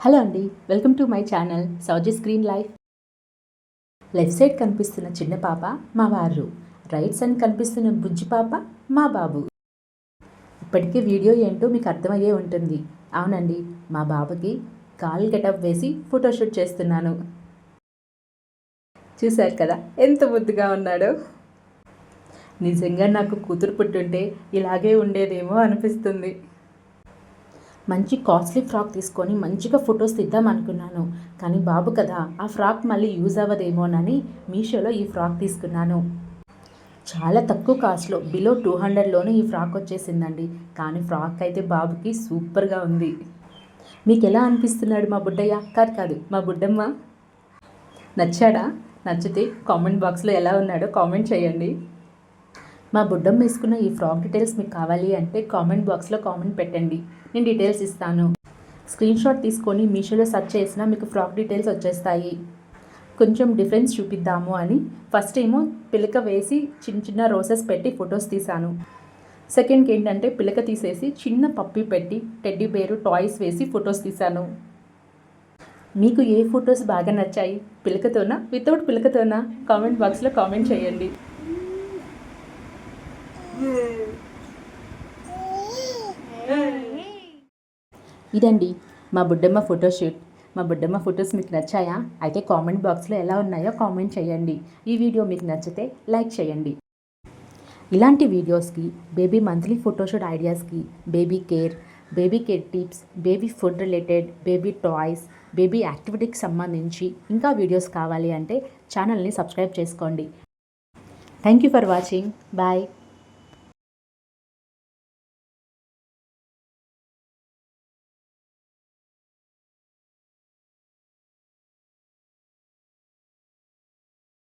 Hello అండి welcome to my channel Sowji screen life. Left side కనిపిస్తున్న చిన్న పాప మా వారు. రైట్ సైడ్ కనిపిస్తున్న బుజ్జి పాప మా బాబు. ఇప్పటికే వీడియో ఏంటో మీకు అర్థమయ్యే ఉంటుంది. అవునండి మా బాబుకి కాల్ గెటప్ వేసి ఫోటోషూట్ చేస్తున్నాను. చూశారు కదా ఎంత ముద్దుగా ఉన్నాడో. నిజంగా నాకు కూతురు పుట్టుంటే ఇలాగే ఉండేదేమో అనిపిస్తుంది. మంచి కాస్ట్లీ ఫ్రాక్ తీసుకొని మంచిగా ఫొటోస్ తీద్దాం అనుకున్నాను. కానీ బాబు కదా ఆ ఫ్రాక్ మళ్ళీ యూజ్ అవ్వదేమోనని మీషోలో ఈ ఫ్రాక్ తీసుకున్నాను. చాలా తక్కువ కాస్ట్లో బిలో టూ హండ్రెడ్లోనే ఈ ఫ్రాక్ వచ్చేసిందండి. కానీ ఫ్రాక్ అయితే బాబుకి సూపర్గా ఉంది. మీకు ఎలా అనిపిస్తున్నాడు మా బుడ్డయ్య? కాదు కాదు మా బుడ్డమ్మ. నచ్చాడా? నచ్చితే కామెంట్ బాక్స్లో ఎలా ఉన్నాడో కామెంట్ చేయండి. మా బుడ్డమ్మ వేసుకున్న ఈ ఫ్రాక్ డీటెయిల్స్ మీకు కావాలి అంటే కామెంట్ బాక్స్లో కామెంట్ పెట్టండి. నేను డీటెయిల్స్ ఇస్తాను. స్క్రీన్ షాట్ తీసుకొని మీషోలో సెర్చ్ చేసినా మీకు ఫ్రాక్ డీటెయిల్స్ వచ్చేస్తాయి. కొంచెం డిఫరెన్స్ చూపిద్దాము అని ఫస్ట్ ఏమో పిలక వేసి చిన్న చిన్న రోసెస్ పెట్టి ఫొటోస్ తీశాను. సెకండ్కి ఏంటంటే పిలక తీసేసి చిన్న పప్పి పెట్టి టెడ్డీ బేరు టాయ్స్ వేసి ఫొటోస్ తీశాను. మీకు ఏ ఫొటోస్ బాగా నచ్చాయి? పిలకతోనా? వితౌట్ పిలకతోనా? కామెంట్ బాక్స్లో కామెంట్ చేయండి. ఇదండి. మా బుడ్డమ్మ ఫోటోషూట్ మా బుడ్డమ్మ ఫొటోస్ మీకు నచ్చాయా? అయితే కామెంట్ బాక్స్లో ఎలా ఉన్నాయో కామెంట్ చేయండి. ఈ వీడియో మీకు నచ్చితే లైక్ చేయండి. ఇలాంటి వీడియోస్కి baby monthly photoshoot ఐడియాస్కి baby care baby care tips baby food related baby toys baby యాక్టివిటీకి సంబంధించి ఇంకా వీడియోస్ కావాలి అంటే ఛానల్ని సబ్స్క్రైబ్ చేసుకోండి. Thank you for watching. Bye.